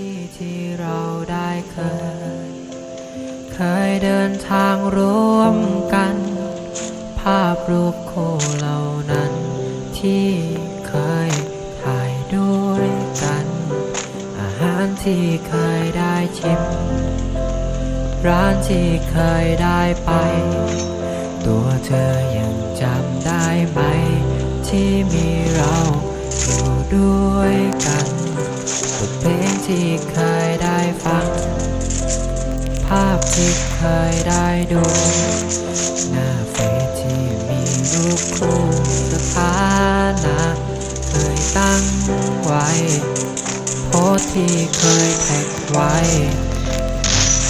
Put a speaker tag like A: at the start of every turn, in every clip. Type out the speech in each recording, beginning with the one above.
A: ที่ที่เราได้เคย เคยเดินทางร่วมกัน ภาพรูปคู่เหล่านั้น ที่เคยถ่ายด้วยกัน อาหารที่เคยได้ชิม ร้านที่เคยได้ไป ตัวเธอยังจำได้ไหม ที่มีเราอยู่ด้วย ที่เคยได้ฟัง ภาพที่เคยได้ดู หน้าเฟซที่มีรูปคู่สถานะเคยตั้งไว้ โพสที่เคยแท็กไว้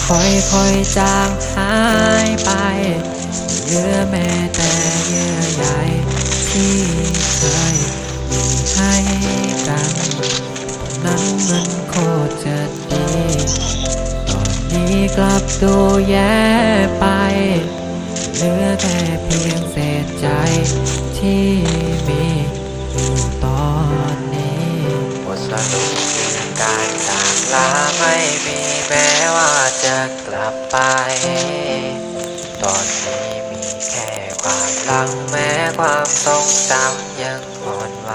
A: ค่อยๆจางหายไปเหลือแม้แต่เยื่อใยที่เคยมีให้กัน นั้นมัน กลับดูแย่ไป เหลือแค่เพียงเศษใจที่มีอยู่ตอนนี้
B: บทสรุปคือการจากลาไม่มีแม้ว่าจะกลับไป ตอนนี้มีแค่ความหลังแม้ความทรงจำยังอ่อนไหว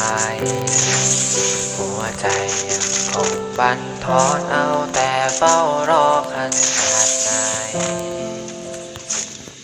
B: ใจยังคงบันทอนเอาแต่เฝ้ารอขนาด